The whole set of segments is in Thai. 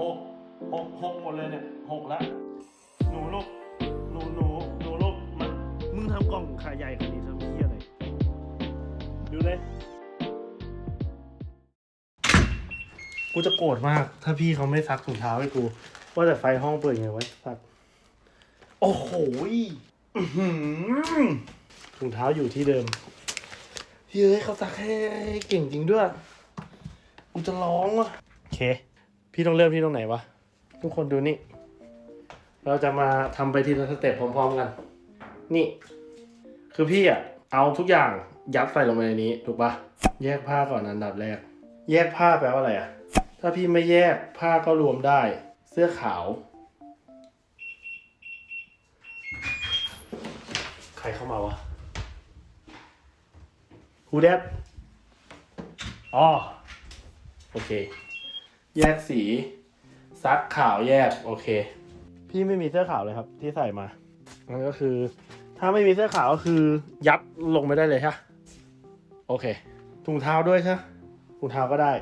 หกหกหกหมดเลยเนี่ยหกแล้วหนูลูกหนูหนูหนูลูกมันมึงทำกล่องขายใหญ่ขนาดนี้ทำเหี้ยอะไรดูเลย กูจะโกรธมาก ถ้าพี่เขาไม่ซักถุงเท้าให้กูว่าแต่ไฟห้องเปิดไงไว้ซักโอ้โหยอื้อหือถุงเท้าอยู่ที่เดิมเฮ้ยเขาซักให้เก่งจริงด้วย กูจะร้องว่ะโอเค พี่ต้องเริ่มที่ตรงไหนวะ ทุกคนดูนี่ เราจะมาทำไปทีละสเต็ปพร้อมๆกัน นี่ คือพี่อะเอาทุกอย่างยัดใส่ลงไปในนี้ ถูกปะแยกผ้าก่อนอันดับแรก แยกผ้าแปลว่าอะไรอะถ้าพี่ไม่แยกผ้าก็รวมได้ เสื้อขาว ใครเข้ามาวะฮูแดดอ๋อโอเค แยกสี ซักขาวแยก โอเค พี่ไม่มีเสื้อขาวเลยครับ ที่ใส่มานั่นก็คือ ถ้าไม่มีเสื้อขาวก็คือ ยัดลงไปได้เลยใช่ปะโอเค ถุงเท้าด้วยใช่ปะถุงเท้าก็ได้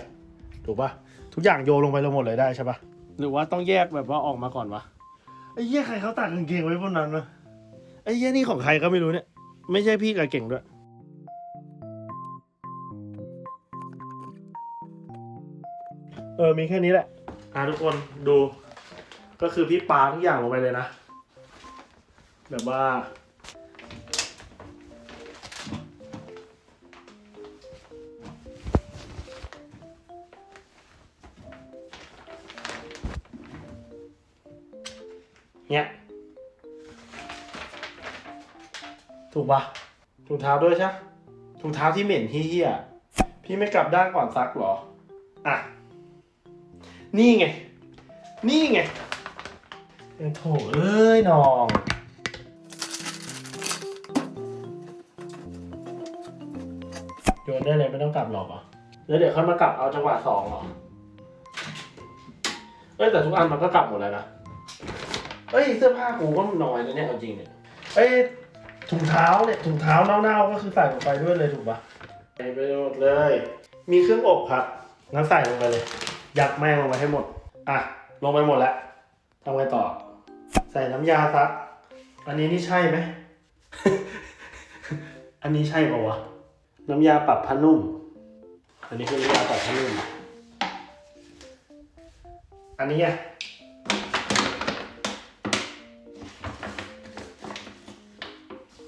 ถูกปะทุกอย่างโยนลงไปลงหมดเลยได้ใช่ปะหรือว่าต้องแยกแบบว่าออกมาก่อนวะไอ้เหี้ยใครเขาตัดกางเกงไว้บนนั้นวะไอ้เหี้ยนี่ของใครก็ไม่รู้เนี่ย ไม่ใช่พี่กับเก่งด้วย เออมีแค่นี้แหละ อ่าทุกคนดู ก็คือพี่ปาทุกอย่างลงไปเลยนะ แบบว่า เนี่ย ถูกปะถุงเท้าด้วยใช่ถุงเท้าที่เหม็นเฮี้ย พี่ไม่กลับด้านก่อนซักหรอ อะ นี่ไง นี่ไงเอ้ยโถเอ้ยน้องโยนได้เลยไม่ต้องกลับหรอกเหรอแล้วเดี๋ยวค่อยมากลับเอาจังหวะสองเหรอ เอ้ยแต่ทุกอันมันก็กลับหมดแล้วนะ เอ้ยเสื้อผ้ากูก็น้อยนะเนี่ยเอาจริงเนี่ย เอ้ยถุงเท้าเนี่ยถุงเท้าเน่าๆก็คือใส่ลงไปด้วยเลยถูกปะใส่ไปหมดเลย มีเครื่องอบครับงั้นใส่ลงไปเลย ยัดแม่งลงไปให้หมด อะ ลงไปหมดแล้วทำไงต่อ ใส่น้ำยาซัก อันนี้นี่ใช่ไหม อันนี้ใช่ปะวะ น้ำยาปรับผ้านุ่ม อันนี้คือน้ำยาปรับผ้านุ่ม อันนี้อะ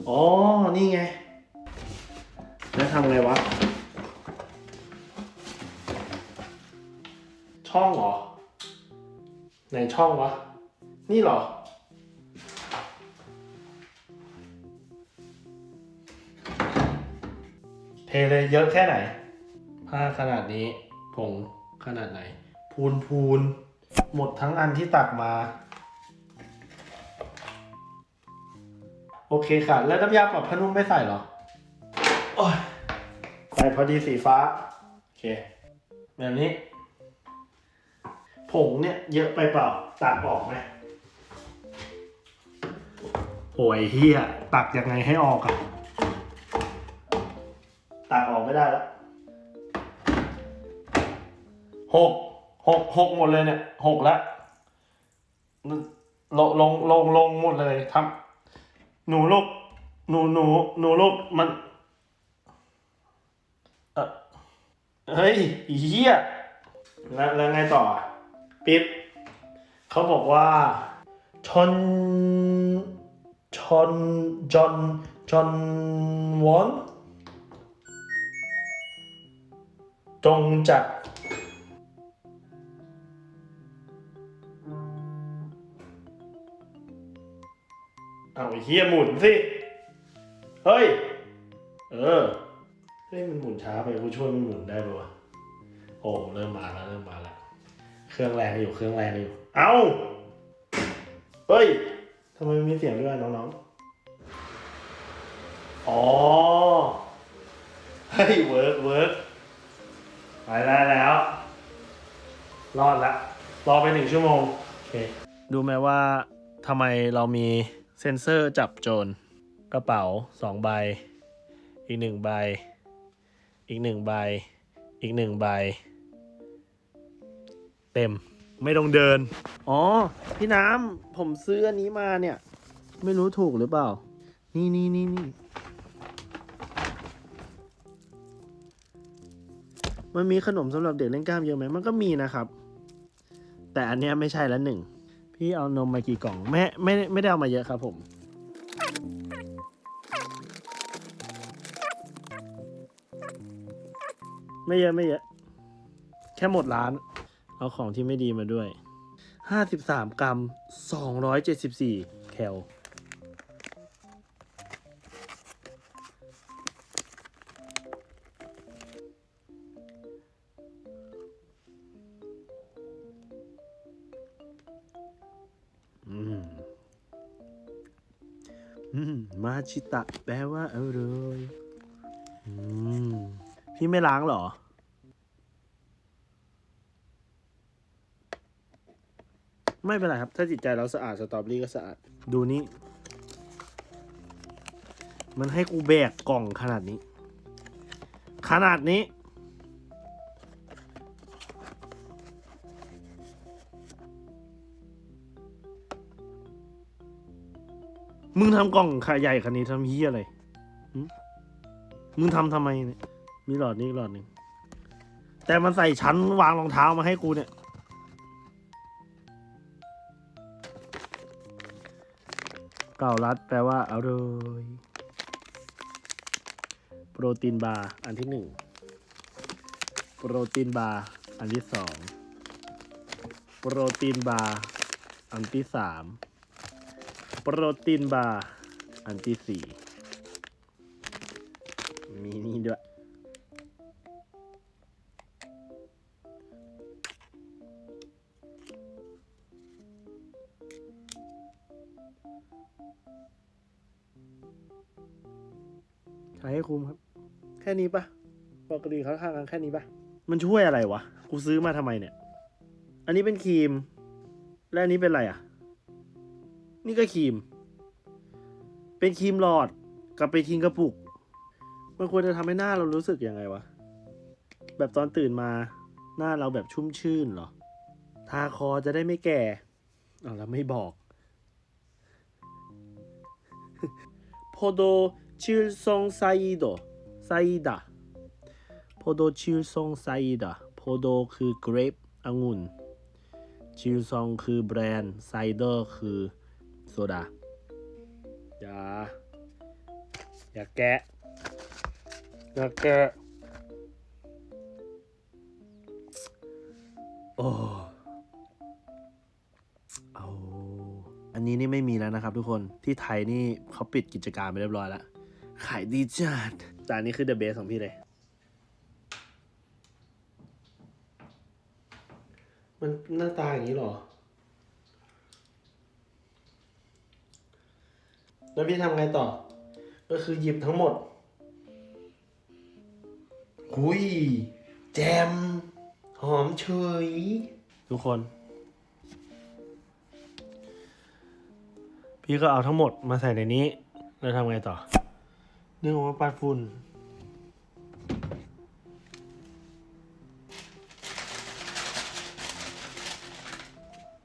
อ๋อ นี่ไง แล้วทำไงวะ ช่องเหรอไหนช่องวะ นี่เหรอ เทเลยเยอะแค่ไหน ผ้าขนาดนี้ ผงขนาดไหน พูนพูน หมดทั้งอันที่ตักมา โอเคค่ะ แล้วน้ำยาปรับผ้านุ่มไม่ใส่เหรอโอ้ยใส่พอดีสีฟ้า โอเค แบบนี้ ผงเนี่ยเยอะไปเปล่าตักออกไหมโอ้ยเฮียตักยังไงให้ออกอะตักออกไม่ได้แล้วหกหกหกหมดเลยเนี่ยหกแล้วลงลงลงลงหมดเลยทำหนูลูกหนูหนูหนูลูกมันเออเฮ้ยอีเหี้ยแล้วแล้วไงต่ออะ ปิ๊บเขาบอกว่าชนชนจอนจอนวอนจงจัดเอาเฮียหมุนสิ เฮ้ย เออ เฮ้ย มันหมุนช้าไปกูช่วยมันหมุนได้ปะวะ โอ้ เริ่มมาแล้ว เริ่มมาแล้ว เครื่องแรงอยู่เครื่องแรงอยู่ เอาเฮ้ยทำไมมันมีเสียงด้วยน้องๆ อ๋อ เฮ้ยเวิร์กเวิร์กไปได้แล้ว รอดละ รอไปหนึ่งชั่วโมง โอเค ดูไหมว่าทำไมเรามีเซ็นเซอร์จับโจร กระเป๋าสองใบ อีกหนึ่งใบ อีกหนึ่งใบ อีกหนึ่งใบ เต็มไม่ต้องเดิน อ๋อ พี่น้ำผมซื้ออันนี้มาเนี่ย ไม่รู้ถูกหรือเปล่า นี่นี่นี่นี่มันมีขนมสำหรับเด็กเล่นกล้ามเยอะไหมมันก็มีนะครับ แต่อันเนี้ยไม่ใช่ละหนึ่ง พี่เอานมมากี่กล่องไม่ไม่ไม่ได้เอามาเยอะครับผม ไม่เยอะไม่เยอะ แค่หมดร้าน เอาของที่ไม่ดีมาด้วยห้าสิบสามกรัมสองร้อยเจ็ดสิบสี่แคล อืม อืม มาชิตะแปลว่าอร่อย อืม พี่ไม่ล้างเหรอ ไม่เป็นไรครับ ถ้าจิตใจเราสะอาดสตรอเบอรี่ก็สะอาด ดูนี่ มันให้กูแบกกล่องขนาดนี้ ขนาดนี้ มึงทำกล่องขาใหญ่ขนาดนี้ทำเฮียอะไรมึงทำทำไมเนี่ย มีหลอดนี้หลอดหนึ่งแต่มันใส่ชั้นวางรองเท้ามาให้กูเนี่ย เกาลัดแปลว่าอร่อยโปรตีนบาร์อันที่หนึ่งโปรตีนบาร์อันที่สองโปรตีนบาร์อันที่สามโปรตีนบาร์อันที่สี่ ใช้ให้คุ้มครับ แค่นี้ปะปกติเขาทางกันแค่นี้ปะมันช่วยอะไรวะ กูซื้อมาทำไมเนี่ย อันนี้เป็นครีม และอันนี้เป็นอะไรอะ นี่ก็ครีม เป็นครีมหลอด กับเป็นครีมกระปุก มันควรจะทำให้หน้าเรารู้สึกยังไงวะ แบบตอนตื่นมา หน้าเราแบบชุ่มชื่นเหรอ ทาคอจะได้ไม่แก่เอาแล้วไม่บอก 포도 질성 사이도 사이다. 포도 질성 사이다. 포도 그 그레이프 앙운 질성 그 브랜 사이더 그 소다 야, 야 깨, 야 깨. 어. นนี้นี่ไม่มีแล้วนะครับทุกคนที่ไทยนี่เขาปิดกิจการไปเรียบร้อยแล้ว ขายดีจัดแต่อันนี้คือเดอะเบสของพี่เลย มันหน้าตาอย่างนี้เหรอ แล้วพี่ทำไงต่อ ก็คือหยิบทั้งหมด หุยแจม หอมเฉยทุกคน พี่ก็เอาทั้งหมดมาใส่ในนี้ แล้วทำไงต่อเนื่องว่าปัดฝุ่น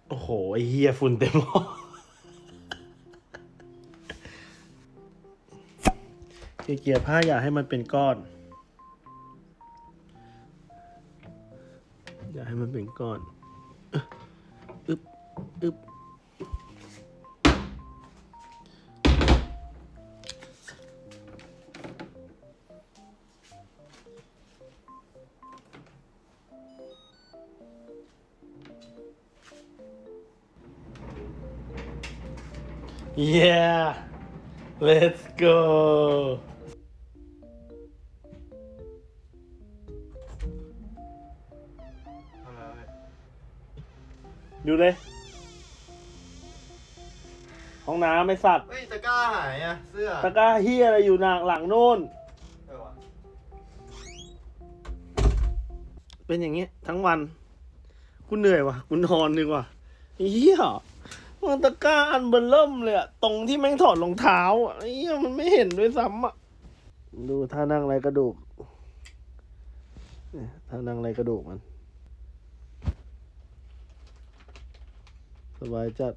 โอ้โห ไอ้เฮียฝุ่นเต็มหม้อเกลี่ยผ้าอย่าให้มันเป็นก้อน อย่าให้มันเป็นก้อน Yeah let's go ดูเลย ห้องน้ำไม่สัตว์เฮ้ยตะกร้าหายอะ เสื้อตะกร้าเฮียอะไรอยู่หนังหลังโน่น เออวะเป็นอย่างเงี้ยทั้งวัน กูเหนื่อยว่ะกูนอนดีกว่าเฮีย มันตะกร้าอันเบลเริ่มเลยอะตรงที่แม่งถอดรองเท้าอะเฮียมันไม่เห็นด้วยซ้ำอะดูท่านั่งไรกระดูกเนี่ยท่านั่งไรกระดูกมัน สบายจัด